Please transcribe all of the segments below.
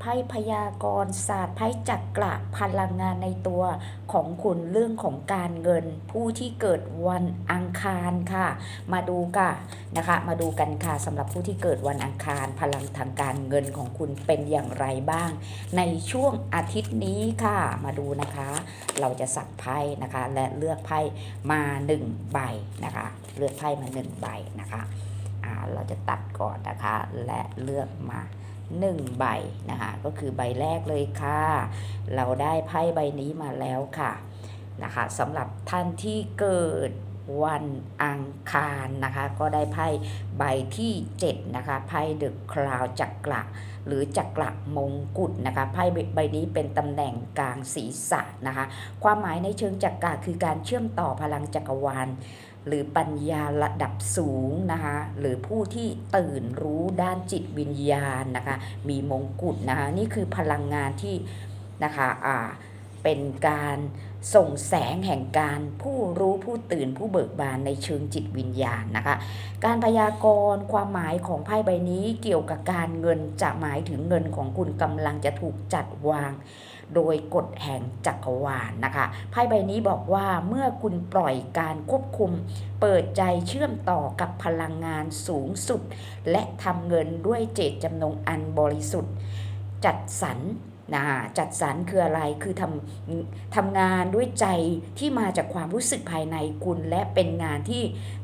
ไพ่พยากรณ์ศาสตร์ไพ่จักระพลังงานในตัวของคุณเรื่องของการเงิน ผู้ที่เกิดวันอังคารค่ะ มาดูกันนะคะ มาดูกันค่ะสำหรับผู้ที่เกิดวันอังคาร พลังทางการเงินของคุณเป็นอย่างไรบ้าง ในช่วงอาทิตย์นี้ค่ะ มาดูนะคะ เราจะสักไพ่นะคะ และเลือกไพ่มา1ใบนะคะ เลือกไพ่มา1ใบนะคะเราจะตัดก่อนนะคะและเลือกมา 1 ใบนะคะก็คือใบแรกเลยค่ะ เราได้ไพ่ใบนี้มาแล้วค่ะนะคะสำหรับท่านที่เกิดวันอังคารนะคะ ก็ได้ไพ่ใบที่ 7 นะคะ ไพ่เดอะคราวจักระหรือจักระมงกุฎนะคะไพ่ใบนี้เป็นตำแหน่งกลางศีรษะนะคะ ความหมายในเชิงจักระคือการเชื่อมต่อพลังจักรวาล หรือปัญญาระดับสูงนะคะหรือผู้ที่ตื่นรู้ด้านจิตวิญญาณนะคะมีมงกุฎนะคะนี่คือพลังงานที่นะคะอ่าเป็นการส่งแสงแห่งการผู้รู้ผู้ตื่นผู้เบิกบานในเชิงจิตวิญญาณนะคะ การพยากรณ์ความหมายของไพ่ใบนี้เกี่ยวกับการเงินจะหมายถึงเงินของคุณกำลังจะถูกจัดวาง โดยกฎแห่งจักรวาลนะคะไพ่ใบนี้บอกว่าเมื่อคุณปล่อยการควบคุม เปิดใจเชื่อมต่อกับพลังงานสูงสุด และทำเงินด้วยเจตจำนงอันบริสุทธิ์ จัดสรร นะจัดสรรคืออะไรคือทำทำงานด้วยใจที่มาจากความรู้สึกภายในคุณ และเป็นงานที่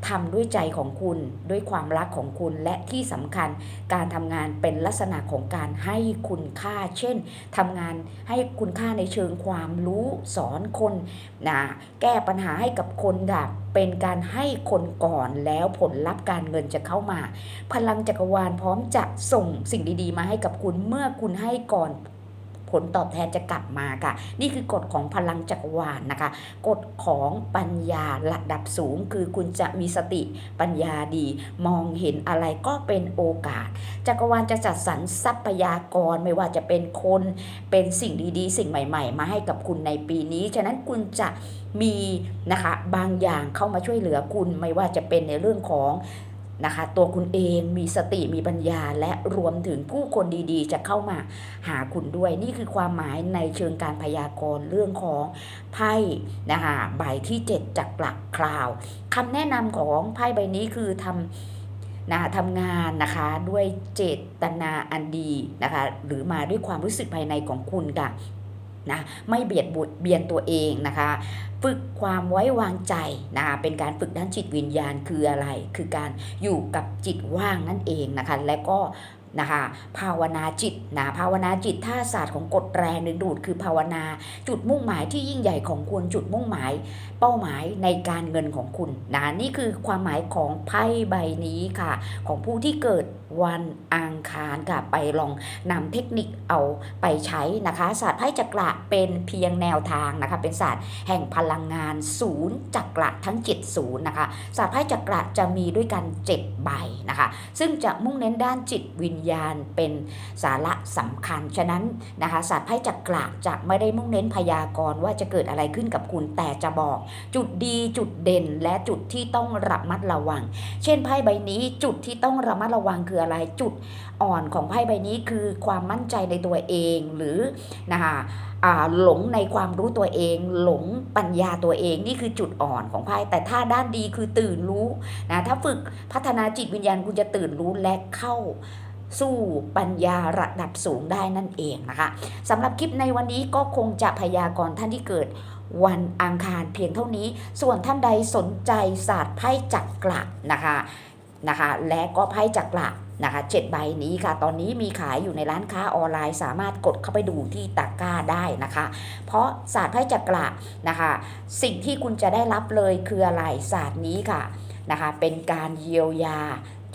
ทำด้วยใจของคุณ ด้วยความรักของคุณและที่สำคัญ การทำงานเป็นลักษณะของการให้คุณค่า เช่นทำงานให้คุณค่าในเชิงความรู้สอนคนนะแก้ปัญหาให้กับคนแบบเป็นการให้คนก่อนแล้วผลลัพธ์การเงินจะเข้ามา พลังจักรวาลพร้อมจะส่งสิ่งดีๆ มาให้กับคุณเมื่อคุณให้ก่อน ผลตอบแทนจะกลับมาค่ะ นี่คือกฎของพลังจักรวาลนะคะ กฎของปัญญาระดับสูง คือคุณจะมีสติปัญญาดี มองเห็นอะไรก็เป็นโอกาส จักรวาลจะจัดสรรทรัพยากรไม่ว่าจะเป็นคนเป็นสิ่งดีๆ สิ่งใหม่ ๆ มาให้กับคุณในปีนี้ ฉะนั้นคุณจะมีนะคะบางอย่างเข้ามาช่วยเหลือคุณไม่ว่าจะเป็นในเรื่องของ นะคะ ตัวคุณเองมีสติมีปัญญาและรวมถึงผู้คนดีๆ จะเข้ามาหาคุณด้วย นี่คือความหมายในเชิงการพยากรณ์เรื่องของไพ่นะคะใบที่ 7จากหลักคราวคำแนะนำของไพ่ใบนี้คือทำนะทำงานนะคะด้วยเจตนาอันดีนะคะ หรือมาด้วยความรู้สึกภายในของคุณค่ะ นะไม่เบียดเบียนตัวเองนะคะ ฝึกความไว้วางใจนะคะเป็นการฝึกด้านจิตวิญญาณคืออะไร คือการอยู่กับจิตว่างนั่นเองนะคะและก็นะคะภาวนาจิตนะภาวนาจิตท่าศาสตร์ของกฎแรงดึงดูดคือภาวนาจุดมุ่งหมายที่ยิ่งใหญ่ของคุณจุดมุ่งหมาย เป้าหมายในการเงินของคุณนะนี่คือความหมายของไพ่ใบนี้ค่ะ ของผู้ที่เกิด วันอังคารค่ะไปลองนำเทคนิคเอาไปใช้นะคะศาสตร์ไพ่จักระเป็นเพียงแนวทางนะคะเป็นศาสตร์แห่งพลังงานศูนย์จักระทั้ง7ศูนย์นะคะศาสตร์ไพ่จักระจะมีด้วยกัน7ใบนะคะ ซึ่งจะมุ่งเน้นด้านจิตวิญญาณเป็นสาระ สำคัญ ฉะนั้นนะคะศาสตร์ไพ่จักระจะไม่ได้มุ่งเน้นพยากรณ์ว่าจะเกิดอะไรขึ้นกับคุณแต่จะบอก จุดดีจุดเด่นและจุดที่ต้องระมัดระวัง เช่นไพ่ใบนี้จุดที่ต้องระมัดระวังคืออะไรจุดอ่อนของไพ่ใบนี้คือความมั่นใจในตัวเองหรือนะคะหลงในความรู้ตัวเอง หลงปัญญาตัวเองนี่คือจุดอ่อนของไพ่แต่ถ้าด้านดีคือตื่นรู้นะถ้าฝึกพัฒนาจิตวิญญาณคุณจะตื่นรู้และเข้า สู้ปัญญาระดับสูงได้นั่นเองนะคะสำหรับคลิปในวันนี้ก็คงจะพยากรณ์ท่านที่เกิดวันอังคารเพียงเท่านี้ ส่วนท่านใดสนใจศาสตร์ไพ่จักกระนะคะนะคะ และก็ไพ่จักระนะคะเจ็ดใบนี้ค่ะ ตอนนี้มีขายอยู่ในร้านค้าออนไลน์ สามารถกดเข้าไปดูที่ตะกร้าได้นะคะ เพราะศาสตร์ไพ่จักระนะคะ สิ่งที่คุณจะได้รับเลยคืออะไรศาสตร์นี้ค่ะนะคะ เป็นการเยียวยา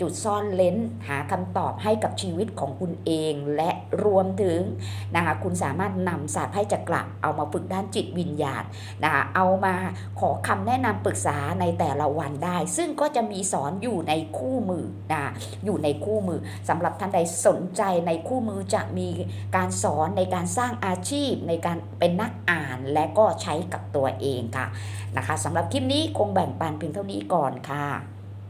จุดซ่อนเลนหาคำตอบให้กับชีวิตของคุณเอง และรวมถึงนะคะคุณสามารถนำศาสตร์ไพ่จักระเอามาฝึกด้านจิตวิญญาณนะคะเอามาขอคำแนะนำปรึกษาในแต่ละวันได้ ซึ่งก็จะมีสอนอยู่ในคู่มือนะอยู่ในคู่มือสำหรับท่านใดสนใจในคู่มือจะมีการสอนในการสร้างอาชีพในการเป็นนักอ่านและก็ใช้กับตัวเองค่ะนะคะสำหรับคลิปนี้คงแบ่งปันเพียงเท่านี้ก่อนค่ะ